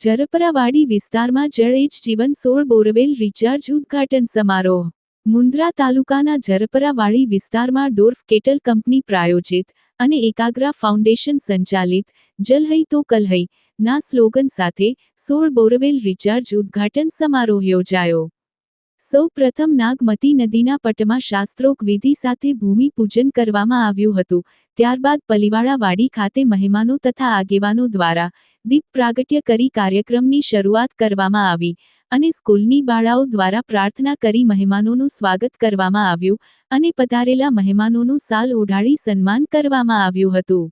જરપરાવાડી વિસ્તારમાં જળ જીવન સોળ બોરવેલ રિચાર્જ ઉદ્ઘાટન સમારોહ. મુન્દ્રા તાલુકાના જરપરાવાડી વિસ્તારમાં ડોર્ફ કેટલ કંપની પ્રાયોજિત અને એકાગ્રા ફાઉન્ડેશન સંચાલિત જલ તો કલ ના સ્લોગન સાથે સોળ બોરવેલ રિચાર્જ ઉદ્ઘાટન સમારોહ યોજાયો. સૌ પ્રથમ નાગમતી નદીના પટમાં શાસ્ત્રોક વિધિ સાથે ભૂમિપૂજન કરવામાં આવ્યું હતું. ત્યારબાદ પલીવાડાવાડી ખાતે મહેમાનો તથા આગેવાનો દ્વારા દીપ પ્રાગટ્ય કરી કાર્યક્રમની શરૂઆત કરવામાં આવી અને સ્કૂલની બાળાઓ દ્વારા પ્રાર્થના કરી મહેમાનોનું સ્વાગત કરવામાં આવ્યું અને પધારેલા મહેમાનોનું સાલ ઓઢાડી સન્માન કરવામાં આવ્યું હતું.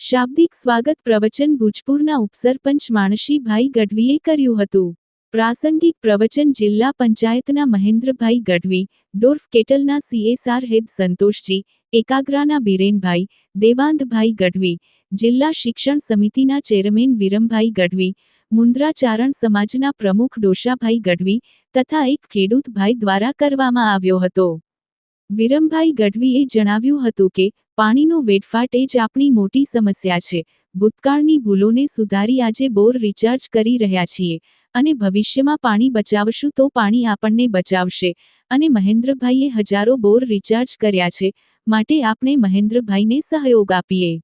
શાબ્દિક સ્વાગત પ્રવચન ભુજપુરના ઉપસરપંચ માણશીભાઈ ગઢવીએ કર્યું હતું. પ્રાસંગિક પ્રવચન જિલ્લા પંચાયતના મહેન્દ્રભાઈ ગઢવી, ડોર્ફ કેટલના સીએસઆર હેદ સંતોષજી, એકાગ્રાના બિરેનભાઈ, દેવાંતભાઈ ગઢવી, જિલ્લા શિક્ષણ સમિતિના ચેરમેન વિરમભાઈ ગઢવી, મુન્દ્રા ચારણ સમાજના પ્રમુખ ડોશાભાઈ ગઢવી તથા એક ખેડૂત ભાઈ દ્વારા કરવામાં આવ્યો હતો. વિરમભાઈ ગઢવીએ જણાવ્યું હતું કે, પાણીનો વેડફાટ એ જ આપણી મોટી સમસ્યા છે. ભૂતકાળની ભૂલોને સુધારી આજે બોર રિચાર્જ કરી રહ્યા છીએ. અને ભવિષ્યમાં પાણી બચાવશું તો પાણી આપણને બચાવશે. અને મહેન્દ્રભાઈએ હજારો બોર રિચાર્જ કર્યા છે, માટે આપણે મહેન્દ્રભાઈને સહયોગ આપીએ.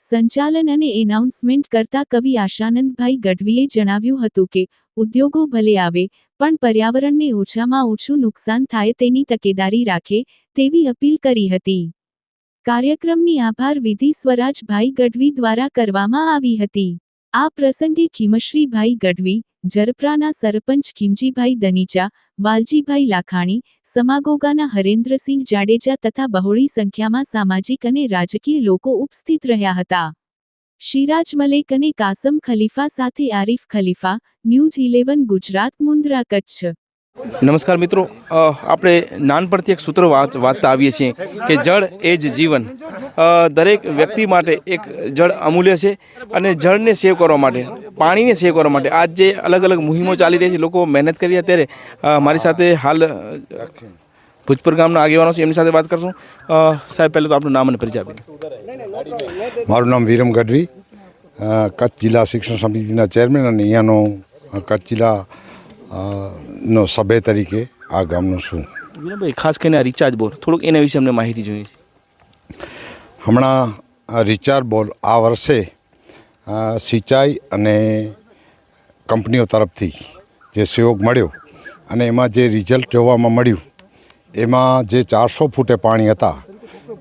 સંચાલન અને એનાઉન્સમેન્ટ કરતા કવિ આશાનંદભાઈ ગઢવીએ જણાવ્યું હતું કે, ઉદ્યોગો ભલે આવે, પણ પર્યાવરણને ઓછામાં ઓછું નુકસાન થાય તેની તકેદારી રાખે, તેવી અપીલ કરી હતી. કાર્યક્રમની આભાર વિધિ સ્વરાજભાઈ ગઢવી દ્વારા કરવામાં આવી હતી. આ પ્રસંગે ખીમશ્રીભાઈ ગઢવી જરપ્રાના સરપંચ ખીમજીભાઈ દનીચા, વાલજીભાઈ લાખાણી, સમાગોગાના હરેન્દ્રસિંહ જાડેજા તથા બહોળી સંખ્યામાં સામાજિક અને રાજકીય લોકો ઉપસ્થિત રહ્યા હતા. શિરાજ મલેક અને કાસમ ખલીફા સાથે આરિફ ખલીફા, ન્યૂઝ ઇલેવન, ગુજરાત, મુન્દ્રા, કચ્છ. નમસ્કાર મિત્રો આપણે નાનપણથી એક સૂત્ર વાત, વાંચતા આવીએ છીએ કે જળ એ જ જીવન. દરેક વ્યક્તિ માટે એક જળ અમૂલ્ય છે અને જળને સેવ કરવા માટે. પાણીને સેવ કરવા માટે. આજ જે અલગ અલગ મુહિમો ચાલી રહી છે લોકો મહેનત કરી રહ્યા ત્યારે મારી સાથે હાલ ભુજપુર ગામના આગેવાનો છે એમની સાથે વાત કરશું. સાહેબ પહેલાં તો આપણું નામ અને પરિચય આપીએ મારું નામ વિરમ ગઢવી. કચ્છ જિલ્લા શિક્ષણ સમિતિના ચેરમેન અને અહીંયાનો કચ્છ જિલ્લા નો સભ્ય તરીકે આ ગામનો છું. વિરમભાઈ ખાસ કરીને આ રિચાર્જ બોર થોડુંક એના વિશે અમને માહિતી જોઈએ છે. હમણાં રિચાર્જ બોલ આ વર્ષે સિંચાઈ અને કંપનીઓ તરફથી જે સહયોગ મળ્યો અને એમાં જે રિઝલ્ટ જોવામાં મળ્યું, એમાં જે ચારસો ફૂટે પાણી હતા,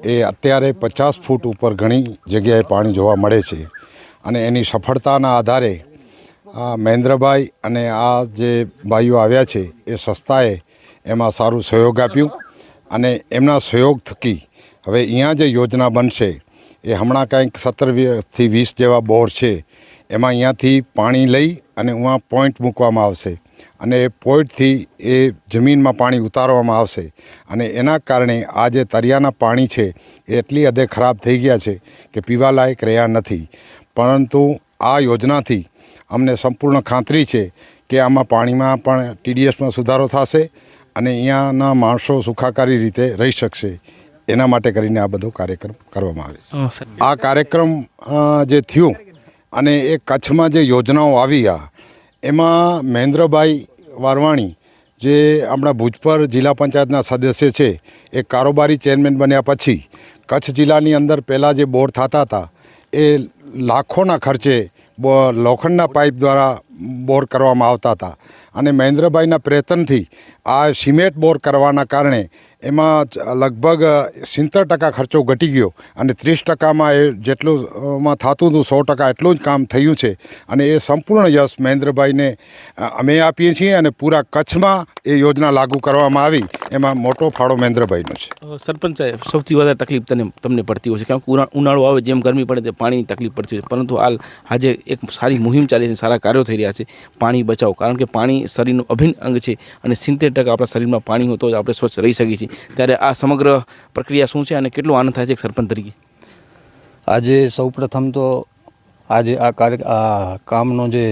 એ અત્યારે પચાસ ફૂટ ઉપર ઘણી જગ્યાએ પાણી જોવા મળે છે. અને એની સફળતાના આધારે મહેન્દ્રભાઈ અને આ જે ભાઈઓ આવ્યા છે, એ સંસ્થાએ એમાં સારું સહયોગ આપ્યું અને એમના સહયોગ થકી હવે અહીંયા જે યોજના બનશે એ હમણાં કંઈક સત્તરથી વીસ જેવા બોર છે. એમાં અહીંયાથી પાણી લઈ અને ઉहाँ પોઈન્ટ મૂકવામાં આવશે. અને એ પોઈન્ટથી એ જમીનમાં પાણી ઉતારવામાં આવશે. અને એના કારણે આ જે તરિયાના પાણી છે, એ એટલી હદે ખરાબ થઈ ગયા છે કે પીવાલાયક રહ્યા નથી. પરંતુ આ યોજનાથી અમને સંપૂર્ણ ખાતરી છે કે આમાં પાણીમાં પણ ટીડીએસમાં સુધારો થશે અને અહીંયાના માણસો સુખાકારી રીતે રહી શકશે. એના માટે કરીને આ બધો કાર્યક્રમ કરવામાં આવે છે. આ કાર્યક્રમ જે થયું અને એ કચ્છમાં જે યોજનાઓ આવી આ એમાં મહેન્દ્રભાઈ વારવાણી જે આપણા ભુજપર જિલ્લા પંચાયતના સદસ્ય છે એ કારોબારી ચેરમેન બન્યા પછી કચ્છ જિલ્લાની અંદર પહેલાં જે બોર થતા હતા એ લાખોના ખર્ચે બો- લોખંડના પાઇપ દ્વારા બોર કરવામાં આવતા હતા. અને મહેન્દ્રભાઈના પ્રયત્નથી આ સિમેન્ટ બોર કરવાના કારણે એમાં લગભગ સિત્તેર ટકા ખર્ચો ઘટી ગયો અને ત્રીસ ટકામાં એ જેટલું થતું હતું, સો ટકા એટલું જ કામ થયું છે. અને એ સંપૂર્ણ યશ મહેન્દ્રભાઈને અમે આપીએ છીએ અને પૂરા કચ્છમાં એ યોજના લાગુ કરવામાં આવી. એમાં મોટો ફાળો મહેન્દ્રભાઈનો છે. સરપંચ સાહેબ, સૌથી વધારે તકલીફ તને, તમને પડતી હોય છે, કારણ કે ઉના- ઉનાળો આવે, જેમ ગરમી પડે તે પાણીની તકલીફ પડતી હોય પરંતુ હાલ, આજે એક સારી મુહિમ ચાલી છે, સારા કાર્યો થઈ રહ્યા છે, પાણી બચાવો. કારણ કે પાણી શરીરનું અભિન્ન અંગ છે અને સિત્તેર ટકા આપણા શરીરમાં પાણી હોય તો જ આપણે સ્વચ્છ રહી શકીએ છીએ. ત્યારે આ સમગ્ર પ્રક્રિયા શું છે અને કેટલો આનંદ થાય છે એક સરપંચ તરીકે? આજે સૌપ્રથમ તો આજે આ કાર્ય આ કામનો જે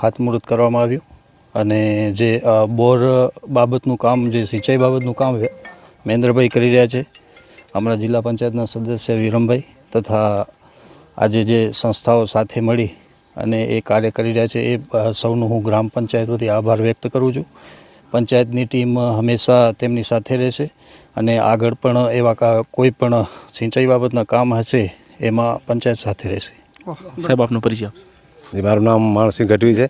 ખાતમુહૂર્ત કરવામાં આવ્યું અને જે બોર બાબતનું કામ, જે સિંચાઈ બાબતનું કામ મહેન્દ્રભાઈ કરી રહ્યા છે. અમારા જિલ્લા પંચાયતના સદસ્ય વિરમભાઈ તથા આજે જે સંસ્થાઓ સાથે મળી અને એ કાર્ય કરી રહ્યા છે એ સૌનું હું ગ્રામ પંચાયત વતી આભાર વ્યક્ત કરું છું. પંચાયતની ટીમ હંમેશા તેમની સાથે રહેશે અને આગળ પણ એવા કા- કોઈ પણ સિંચાઈ બાબતના કામ હશે એમાં પંચાયત સાથે રહેશે. સાહેબ આપનો પરિચય. મારું નામ માણસિંહ ગઢવી છે.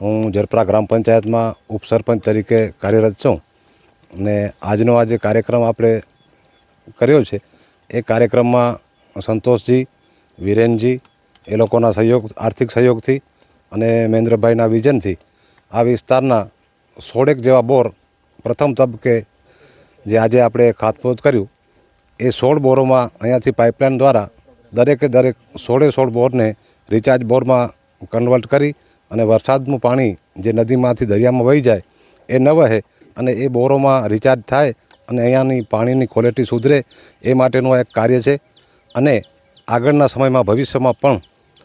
હું જરપરા ગ્રામ પંચાયતમાં ઉપસરપંચ તરીકે કાર્યરત છું. અને આજનો આ જે કાર્યક્રમ આપણે કર્યો છે એ કાર્યક્રમમાં સંતોષજી વિરેનજી એ લોકોના સહયોગ આર્થિક સહયોગથી અને મહેન્દ્રભાઈના વિઝનથી આ વિસ્તારના સોળેક જેવા બોર પ્રથમ તબક્કે જે આજે આપણે ખાતમુહૂર્ત કર્યું, એ સોળ બોરોમાં અહીંયાથી પાઇપલાઇન દ્વારા દરેકે દરેક સોળે સોળ બોરને રિચાર્જ બોરમાં કન્વર્ટ કરી અને વરસાદનું પાણી જે નદીમાંથી દરિયામાં વહી જાય, એ ન વહે અને એ બોરોમાં રિચાર્જ થાય અને અહીંયાની પાણીની ક્વોલિટી સુધરે, એ માટેનું એક કાર્ય છે. અને આગળના સમયમાં, ભવિષ્યમાં પણ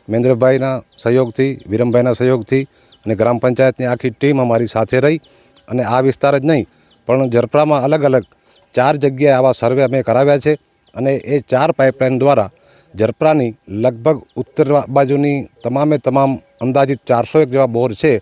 મહેન્દ્રભાઈના સહયોગથી, વિરમભાઈના સહયોગથી અને ગ્રામ પંચાયતની આખી ટીમ અમારી સાથે રહી અને આ વિસ્તાર જ નહીં, પણ જરપરામાં અલગ અલગ ચાર જગ્યાએ આવા સર્વે અમે કરાવ્યા છે અને એ ચાર પાઇપલાઇન દ્વારા જરપરાની લગભગ ઉત્તર બાજુની તમામે તમામ અંદાજિત ચારસો એક જેવા બોર છે.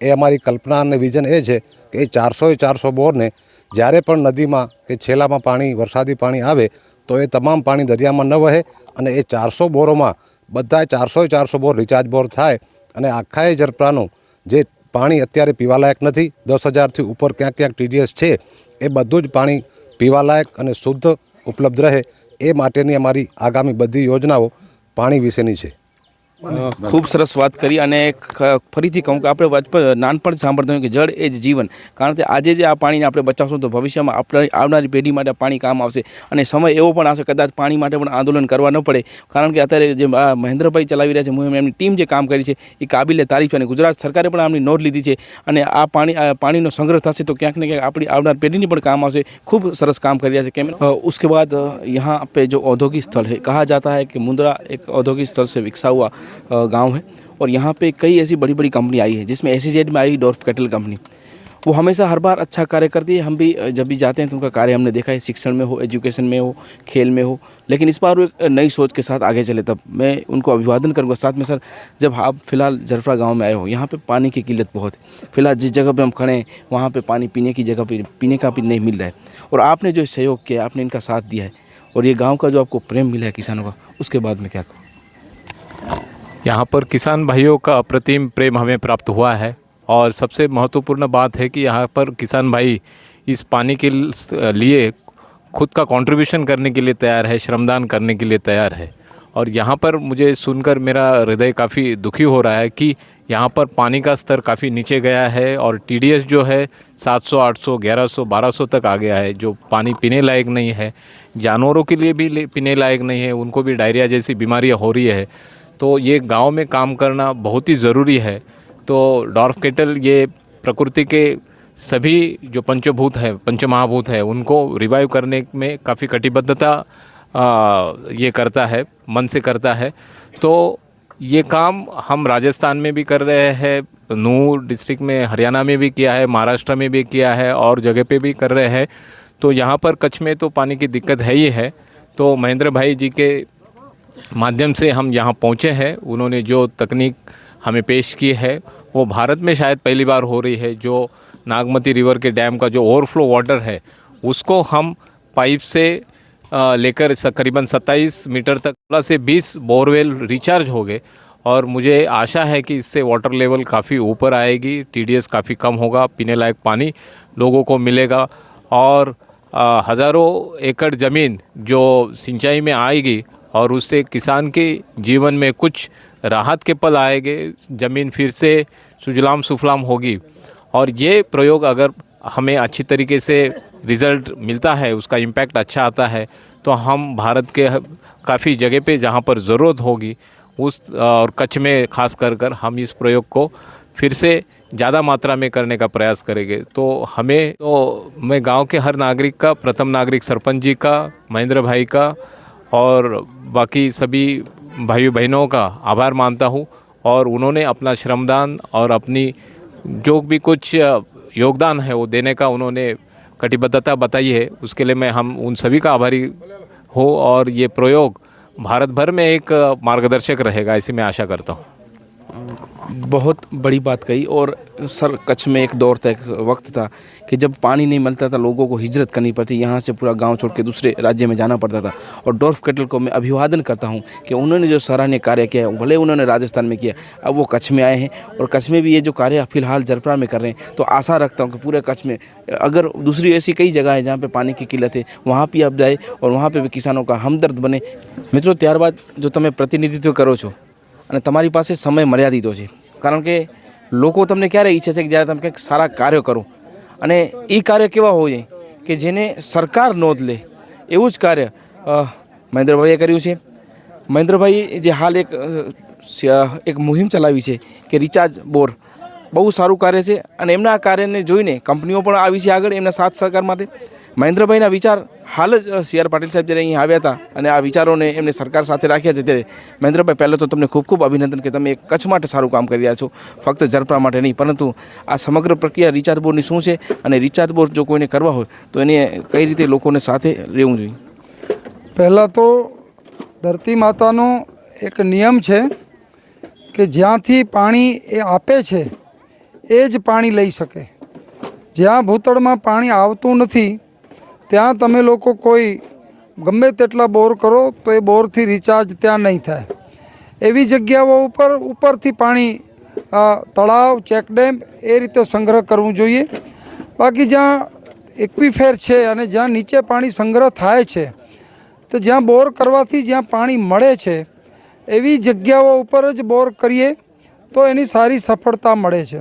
એ અમારી કલ્પના અને વિઝન એ છે કે એ ચારસોએ ચારસો બોરને જ્યારે પણ નદીમાં કે છેલ્લામાં પાણી, વરસાદી પાણી આવે, તો એ તમામ પાણી દરિયામાં ન વહે અને એ ચારસો બોરોમાં બધા ચારસો ચારસો બોર રિચાર્જ બોર થાય અને આખા એ જરપરાનું જે પાણી અત્યારે પીવાલાયક નથી, દસ હજારથી ઉપર ક્યાંક ક્યાંક ટીડીએસ છે, એ બધું જ પાણી પીવાલાયક અને શુદ્ધ ઉપલબ્ધ રહે, એ માટેની અમારી આગામી બધી યોજનાઓ પાણી વિશેની છે. ખૂબ સરસ વાત કરી અને ખ- ફરીથી કહું કે આપણે બચપણ નાનપણથી સાંભળતા હોય કે જળ એ જ જીવન કારણ કે આજે જે આ પાણીને આપણે બચાવશું તો ભવિષ્યમાં આપણે આવનારી પેઢી માટે આ પાણી કામ આવશે અને સમય એવો પણ આવશે કદાચ પાણી માટે પણ આંદોલન કરવા ન પડે કારણ કે અત્યારે જે આ મહેન્દ્રભાઈ ચલાવી રહ્યા છે મુહિમ એમની ટીમ જે કામ કરી છે એ કાબિલે તારીફ છે અને ગુજરાત સરકારે પણ આમની નોંધ લીધી છે અને આ પાણી આ પાણીનો સંગ્રહ થશે તો ક્યાંક ને ક્યાંક આપણી આવનાર પેઢીની પણ કામ આવશે ખૂબ સરસ કામ કરી રહ્યા છે કેમ અ, उसके बाद अ, यहाँ पे जो औद्योगिक स्थल है कहा जाता है कि मुंद्रा एक औद्योगिक स्थल से विकसा हुआ अ, गाँव है और यहाँ पे कई ऐसी बड़ी बड़ी कंपनी आई है, जिसमें एस में आई डॉर्फ कैटल कंपनी। वो हमेशा हर बार अच्छा कार्य करती है। हम भी जब भी जाते हैं तो उनका कार्य हमने देखा है, शिक्षण में हो, एजुकेशन में हो, खेल में हो, लेकिन इस बार वो एक नई सोच के साथ आगे चले। तब मैं उनको अभिवादन करूँगा। साथ में सर, जब आप फ़िलहाल जरफरा गाँव में आए हो, यहाँ पे पानी की किल्लत बहुत है। फ़िलहाल जिस जगह पे हम खड़े हैं, वहाँ पे पानी पीने की जगह पे, पीने का भी नहीं मिल रहा है। और आपने जो सहयोग किया आपने इनका साथ दिया है, और ये गाँव का जो आपको प्रेम मिला है किसानों का, उसके बाद में क्या कहूँ? यहाँ पर किसान भाइयों का अप्रतिम प्रेम हमें प्राप्त हुआ है। और सबसे महत्वपूर्ण बात है कि यहाँ पर किसान भाई इस पानी के लिए खुद का कंट्रीब्यूशन करने के लिए तैयार है श्रमदान करने के लिए तैयार है। और यहाँ पर मुझे सुनकर मेरा हृदय काफ़ी दुखी हो रहा है कि यहाँ पर पानी का स्तर काफ़ी नीचे गया है और टीडीएस जो है 700, 800, 1100, 1200 तक आ गया है जो पानी पीने लायक नहीं है। जानवरों के लिए भी पीने लायक नहीं है उनको भी डायरिया जैसी बीमारियाँ हो रही है। तो ये गाँव में काम करना बहुत ही ज़रूरी है। तो डॉर्फ केटल ये प्रकृति के सभी जो पंचभूत है, पंचमहाभूत है, उनको रिवाइव करने में काफ़ी कटिबद्धता ये करता है, मन से करता है। तो ये काम हम राजस्थान में भी कर रहे हैं, नूर डिस्ट्रिक्ट में, हरियाणा में भी किया है, महाराष्ट्र में भी किया है और जगह पे भी कर रहे हैं। तो यहाँ पर कच्छ में तो पानी की दिक्कत है ही है। तो महेंद्र भाई जी के माध्यम से हम यहाँ पहुँचे हैं। उन्होंने जो तकनीक हमें पेश की है, वो भारत में शायद पहली बार हो रही है, जो नागमती रिवर के डैम का जो ओवरफ्लो वाटर है, उसको हम पाइप से लेकर करीबन 27 मीटर तक 16 से 20 बोरवेल रिचार्ज हो गए। और मुझे आशा है कि इससे वाटर लेवल काफ़ी ऊपर आएगी टीडीएस काफ़ी कम होगा, पीने लायक पानी लोगों को मिलेगा। और हज़ारों एकड़ ज़मीन जो सिंचाई में आएगी और उससे किसान के जीवन में कुछ राहत के पल आएँगे। ज़मीन फिर से सुजलाम सुफलाम होगी। और ये प्रयोग अगर हमें अच्छी तरीके से रिज़ल्ट मिलता है, उसका इम्पैक्ट अच्छा आता है तो हम भारत के काफ़ी जगह पे जहाँ पर ज़रूरत होगी, उस और कच्छ में खास कर कर हम इस प्रयोग को फिर से ज़्यादा मात्रा में करने का प्रयास करेंगे। तो हमें तो मैं गाँव के हर नागरिक का, प्रथम नागरिक सरपंच जी का, महेंद्र भाई का और बाकी सभी भाई बहनों का आभार मानता हूँ और उन्होंने अपना श्रमदान और अपनी जो भी कुछ योगदान है वो देने का उन्होंने कटिबद्धता बताई है, उसके लिए मैं हम उन सभी का आभारी हो और ये प्रयोग भारत भर में एक मार्गदर्शक रहेगा ऐसी मैं आशा करता हूँ। बहुत बड़ी बात कही और सर कच्छ में एक दौर था एक वक्त था कि जब पानी नहीं मिलता था लोगों को हिजरत करनी पड़ती यहाँ से पूरा गांव छोड़ के दूसरे राज्य में जाना पड़ता था और डॉर्फ केटल को मैं अभिवादन करता हूँ कि उन्होंने जो सराहनीय कार्य किया है भले उन्होंने राजस्थान में किया अब वो कच्छ में आए हैं और कच्छ में भी ये जो कार्य फिलहाल जरपरा में कर रहे हैं तो आशा रखता हूँ कि पूरे कच्छ में अगर दूसरी ऐसी कई जगह है जहाँ पे पानी की किल्लत है वहाँ भी आप जाए और वहाँ पे भी કિસાનો કા હમદર્દ બને મિત્રો ત્યારબાદ જો તમે પ્રતિનિધિત્વ કરો છો અને તમારી પાસે સમય મર્યાદિતો છે કારણ કે લોકો તમને ક્યારે ઈચ્છે છે કે જ્યારે તમે કંઈક સારા કાર્યો કરો? અને એ કાર્ય કેવા હોય કે જેને સરકાર નોંધ લે. એવું જ કાર્ય મહેન્દ્રભાઈએ કર્યું છે. મહેન્દ્રભાઈ જે હાલ એક એક મુહિમ ચલાવી છે કે રિચાર્જ બોર. બહુ સારું કાર્ય છે અને એમના કાર્યને જોઈને કંપનીઓ પણ આવી છે આગળ એમના સાથ સહકાર માટે. મહેન્દ્રભાઈના વિચાર હાલ જ સી આર પાટીલ સાહેબ જ્યારે અહીં આવ્યા હતા અને આ વિચારોને એમને સરકાર સાથે રાખ્યા છે ત્યારે મહેન્દ્રભાઈ, પહેલાં તો તમને ખૂબ ખૂબ અભિનંદન કે તમે કચ્છ માટે સારું કામ કરી રહ્યા છો, ફક્ત ઝડપા માટે નહીં, પરંતુ આ સમગ્ર પ્રક્રિયા રિચાર્જ બોર્ડની શું છે અને રિચાર્જ બોર્ડ જો કોઈને કરવા હોય, તો એને કઈ રીતે લોકોને સાથે રહેવું જોઈએ? પહેલાં તો ધરતી માતાનો એક નિયમ છે કે જ્યાંથી પાણી એ આપે છે, એ જ પાણી લઈ શકે. જ્યાં ભૂતળમાં પાણી આવતું નથી ત્યાં તમે લોકો કોઈ ગમે તેટલા બોર કરો તો એ બોરથી રિચાર્જ ત્યાં નહીં થાય. એવી જગ્યાઓ ઉપર, ઉપરથી પાણી તળાવ ચેકડેમ એ રીતે સંગ્રહ કરવું જોઈએ. બાકી જ્યાં એક્વિફેર છે અને જ્યાં નીચે પાણી સંગ્રહ થાય છે, તો જ્યાં બોર કરવાથી જ્યાં પાણી મળે છે, એવી જગ્યાઓ ઉપર જ બોર કરીએ તો એની સારી સફળતા મળે છે.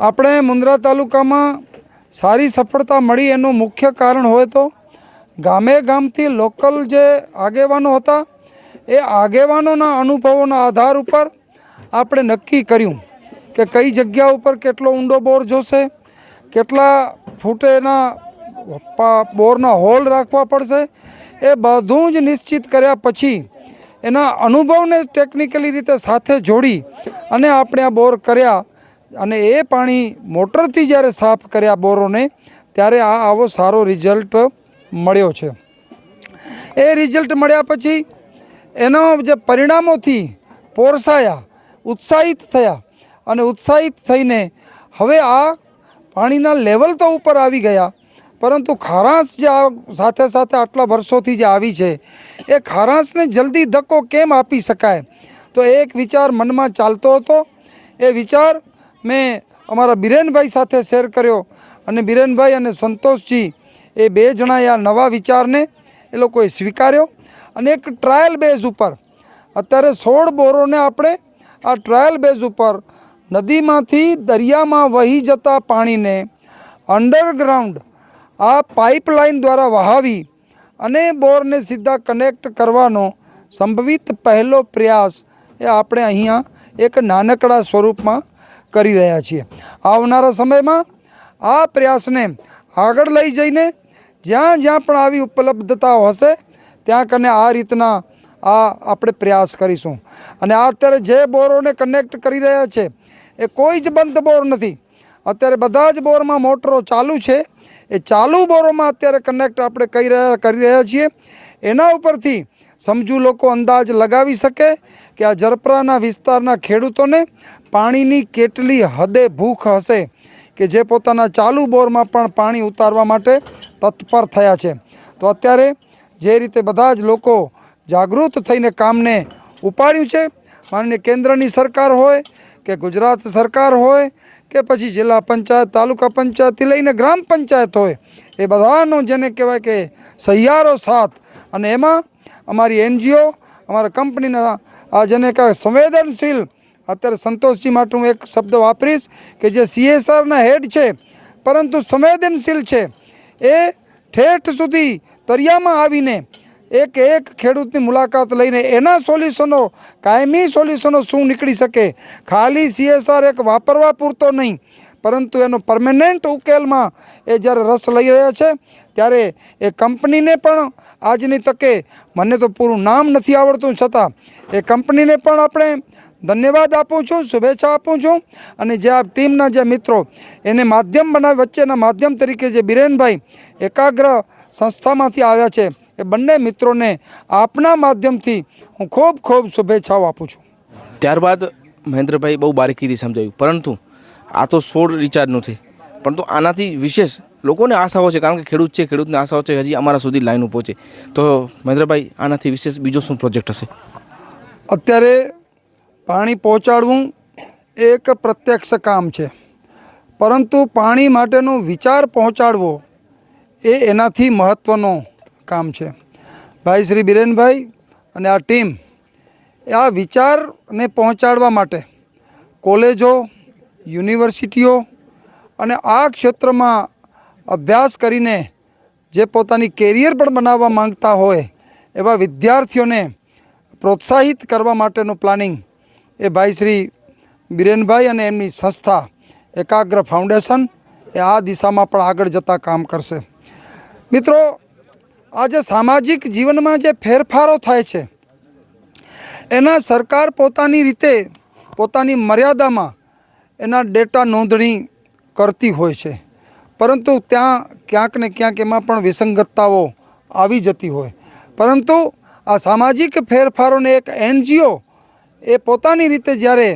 આપણે મુન્દ્રા તાલુકામાં સારી સફળતા મળી એનું મુખ્ય કારણ હોય તો ગામે ગામથી લોકલ જે આગેવાનો હતા, એ આગેવાનોના અનુભવોના આધાર ઉપર આપણે નક્કી કર્યું કે કઈ જગ્યા ઉપર કેટલો ઊંડો બોર જોશે, કેટલા ફૂટે એના પા- બોરના હોલ રાખવા પડશે, એ બધું જ નિશ્ચિત કર્યા પછી એના અનુભવને ટેકનિકલી રીતે સાથે જોડી અને આપણે આ બોર કર્યા. અને એ પાણી મોટરથી જ્યારે સાફ કર્યા બોરોને, ત્યારે આ આવો સારો રિઝલ્ટ મળ્યો છે. એ રિઝલ્ટ મળ્યા પછી એના જે પરિણામોથી પોરસાયા, ઉત્સાહિત થયા અને ઉત્સાહિત થઈને હવે આ પાણીના લેવલ તો ઉપર આવી ગયા, પરંતુ ખારાશ જે આ સાથે સાથે આટલા વર્ષોથી જે આવી છે, એ ખારાશને જલ્દી ધક્કો કેમ આપી શકાય? તો એક વિચાર મનમાં ચાલતો હતો. એ વિચાર મેં અમારા બિરેનભાઈ સાથે શેર કર્યો અને બિરેનભાઈ અને સંતોષજી એ બે જણાએ આ નવા વિચારને એ લોકોએ સ્વીકાર્યો અને એક ટ્રાયલ બેઝ ઉપર અત્યારે સોળ બોરોને આપણે આ ટ્રાયલ બેઝ ઉપર નદીમાંથી દરિયામાં વહી જતા પાણીને અંડરગ્રાઉન્ડ આ પાઇપલાઇન દ્વારા વહાવી અને બોરને સીધા કનેક્ટ કરવાનો સંભવિત પહેલો પ્રયાસ એ આપણે અહીંયા એક નાનકડા સ્વરૂપમાં કરી રહ્યા છીએ. આવનારા સમયમાં આ પ્રયાસને આગળ લઈ જઈને જ્યાં જ્યાં પણ આવી ઉપલબ્ધતાઓ હશે, ત્યાં કને આ રીતના આ આપણે પ્રયાસ કરીશું. અને આ અત્યારે જે બોરોને કનેક્ટ કરી રહ્યા છે, એ કોઈ જ બંધ બોર નથી. અત્યારે બધા જ બોરમાં મોટરો ચાલુ છે. એ ચાલુ બોરોમાં અત્યારે કનેક્ટ આપણે કરી રહ્યા કરી રહ્યા છીએ. એના ઉપરથી સમજુ લોકો અંદાજ લગાવી શકે કે આ જરપરાના વિસ્તારના ખેડૂતોને પાણીની કેટલી હદે ભૂખ હશે કે જે પોતાના ચાલુ બોરમાં પણ પાણી ઉતારવા માટે તત્પર થયા છે. તો અત્યારે જે રીતે બધા જ લોકો જાગૃત થઈને કામને ઉપાડ્યું છે, માનનીય કેન્દ્રની સરકાર હોય કે ગુજરાત સરકાર હોય કે પછી જિલ્લા પંચાયત, તાલુકા પંચાયતથી લઈને ગ્રામ પંચાયત હોય, એ બધાનો જેને કહેવાય કે સહિયારો સાથ અને એમાં અમારી એનજીઓ, અમારા કંપનીના, આ જેને કહેવાય સંવેદનશીલ, અત્યારે સંતોષજી માટે હું એક શબ્દ વાપરીશ કે જે સીએસઆરના હેડ છે, પરંતુ સંવેદનશીલ છે. એ ઠેઠ સુધી તરિયામાં આવીને એક એક ખેડૂતની મુલાકાત લઈને એના સોલ્યુશનો, કાયમી સોલ્યુશનો શું નીકળી શકે? ખાલી સીએસઆર એક વાપરવા પૂરતો નહીં. પરંતુ એનો પરમેનન્ટ ઉકેલમાં એ જ્યારે રસ લઈ રહ્યા છે, ત્યારે એ કંપનીને પણ આજની તકે મને તો પૂરું નામ નથી આવડતું છતાં એ કંપનીને પણ આપણે ધન્યવાદ આપું છું, શુભેચ્છા આપું છું અને જે આ ટીમના જે મિત્રો એને માધ્યમ બનાવી, વચ્ચેના માધ્યમ તરીકે જે બિરેનભાઈ એકાગ્ર સંસ્થામાંથી આવ્યા છે, એ બંને મિત્રોને આપના માધ્યમથી હું ખૂબ ખૂબ શુભેચ્છાઓ આપું છું. ત્યારબાદ મહેન્દ્રભાઈ બહુ બારીકીથી સમજાવ્યું પરંતુ આ તો સોળ રિચાર્જનું છે. પરંતુ આનાથી વિશેષ લોકોને આશાઓ છે, કારણ કે ખેડૂત છે, ખેડૂતને આશાઓ છે હજી અમારા સુધી લાઈન પહોંચે તો મહેન્દ્રભાઈ, આનાથી વિશેષ બીજો શું પ્રોજેક્ટ હશે? અત્યારે પાણી પહોંચાડવું એક પ્રત્યક્ષ કામ છે. પરંતુ પાણી માટેનો વિચાર પહોંચાડવો એ એનાથી મહત્ત્વનો કામ છે. ભાઈ શ્રી બિરેનભાઈ અને આ ટીમ આ વિચારને પહોંચાડવા માટે કોલેજો યુનિવર્સિટીઓ અને આ ક્ષેત્રમાં અભ્યાસ કરીને જે પોતાની કેરિયર પણ બનાવવા માંગતા હોય એવા વિદ્યાર્થીઓને પ્રોત્સાહિત કરવા માટેનું પ્લાનિંગ એ ભાઈ શ્રી બિરેનભાઈ અને એમની સંસ્થા એકાગ્ર ફાઉન્ડેશન એ આ દિશામાં પણ આગળ જતાં કામ કરશે. મિત્રો આજે સામાજિક જીવનમાં જે ફેરફારો થાય છે, એના સરકાર પોતાની રીતે, પોતાની મર્યાદામાં એના ડેટા નોંધણી કરતી હોય છે. પરંતુ ત્યાં ક્યાંક ને ક્યાંક એમાં પણ વિસંગતતાઓ આવી જતી હોય. પરંતુ આ સામાજિક ફેરફારોને એક એનજીઓ એ પોતાની રીતે જ્યારે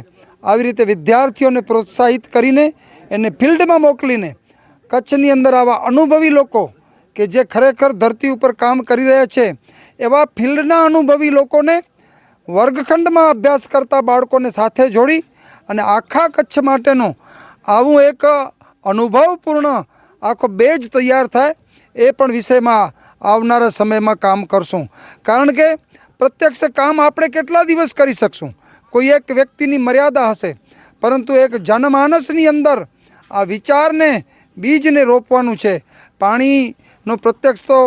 આવી રીતે વિદ્યાર્થીઓને પ્રોત્સાહિત કરીને એને ફિલ્ડમાં મોકલીને કચ્છની અંદર આવા અનુભવી લોકો કે જે ખરેખર ધરતી ઉપર કામ કરી રહ્યા છે, એવા ફિલ્ડના અનુભવી લોકોને વર્ગખંડમાં અભ્યાસ કરતા બાળકોને સાથે જોડી અને આખા કચ્છ માટેનું આવું એક અનુભવપૂર્ણ આખો બેજ તૈયાર થાય એ પણ વિષયમાં આવનારા સમયમાં કામ કરશું. કારણ કે પ્રત્યક્ષ કામ આપણે કેટલા દિવસ કરી શકશું? કોઈ એક વ્યક્તિની મર્યાદા હશે, પરંતુ એક જનમાનસની અંદર આ વિચારને, બીજને રોપવાનું છે. પાણીનો પ્રત્યક્ષ તો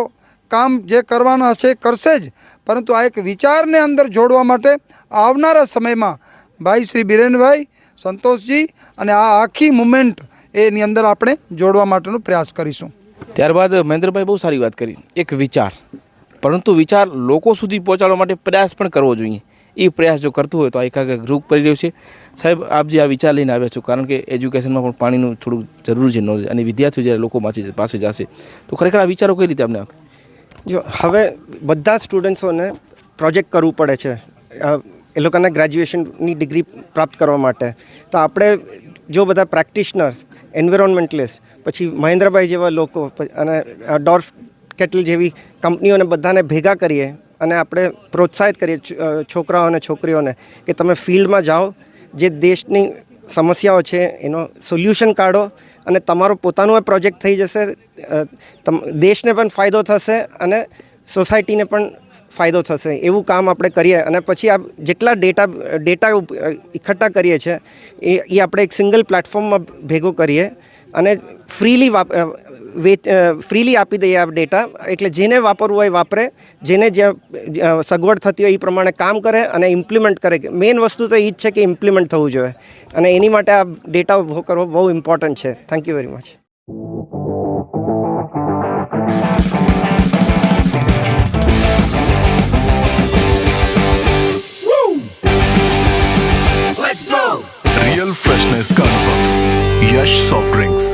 કામ જે કરવાના હશે કરશે જ, પરંતુ આ એક વિચારને અંદર જોડવા માટે આવનારા સમયમાં ભાઈ શ્રી બિરેનભાઈ સંતોષજી અને આ આખી મુમેન્ટ એની અંદર આપણે જોડવા માટેનો પ્રયાસ કરીશું. ત્યારબાદ મહેન્દ્રભાઈ બહુ સારી વાત કરી. એક વિચાર. પરંતુ વિચાર લોકો સુધી પહોંચાડવા માટે પ્રયાસ પણ કરવો જોઈએ. એ પ્રયાસ જો કરતું હોય તો આ એકાગ્ર ગ્રુપ કરી રહ્યું છે. સાહેબ આપ જે આ વિચાર લઈને આવ્યા છો કારણ કે એજ્યુકેશનમાં પણ પાણીનું થોડું જરૂર છે નોલેજ અને વિદ્યાર્થીઓ જ્યારે લોકો પાસે પાસે જશે તો ખરેખર આ વિચારો કઈ રીતે આપણે જો હવે બધા સ્ટુડન્ટ્સોને પ્રોજેક્ટ કરવું પડે છે. એ લોકોના ગ્રેજ્યુએશનની ડિગ્રી પ્રાપ્ત કરવા માટે. તો આપણે જો બધા પ્રેક્ટિશનર્સ એન્વિરોન્મેન્ટલિસ્ટ પછી મહેન્દ્રભાઈ જેવા લોકો અને ડોર્ફ કેટલ જેવી કંપનીઓને બધાને ભેગા કરીએ અને આપણે પ્રોત્સાહિત કરીએ છોકરાઓ અને છોકરીઓને કે તમે ફિલ્ડમાં જાઓ, જે દેશની સમસ્યાઓ છે, એનો સોલ્યુશન કાઢો અને તમારો પોતાનો પ્રોજેક્ટ થઈ જશે દેશને પણ ફાયદો થશે અને સોસાયટીને પણ ફાયદો થશે. એવું કામ આપણે કરીએ અને પછી આ જેટલા ડેટા ડેટા ઇકઠ્ઠા કરીએ છીએ, એ એ આપણે એક સિંગલ પ્લેટફોર્મમાં ભેગો કરીએ અને ફ્રીલી વાપ ફ્રીલી આપી દઈએ આ ડેટા. એટલે જેને વાપરવું હોય વાપરે, જેને જ્યાં સગવડ થતી હોય એ પ્રમાણે કામ કરે અને ઇમ્પ્લિમેન્ટ કરે. મેઇન વસ્તુ તો એ જ છે કે ઇમ્પ્લિમેન્ટ થવું જોઈએ. અને એની માટે આ ડેટા ઊભો કરવો બહુ ઇમ્પોર્ટન્ટ છે. Thank you very much real freshness का अनुभव यश सॉफ्ट ड्रिंक्स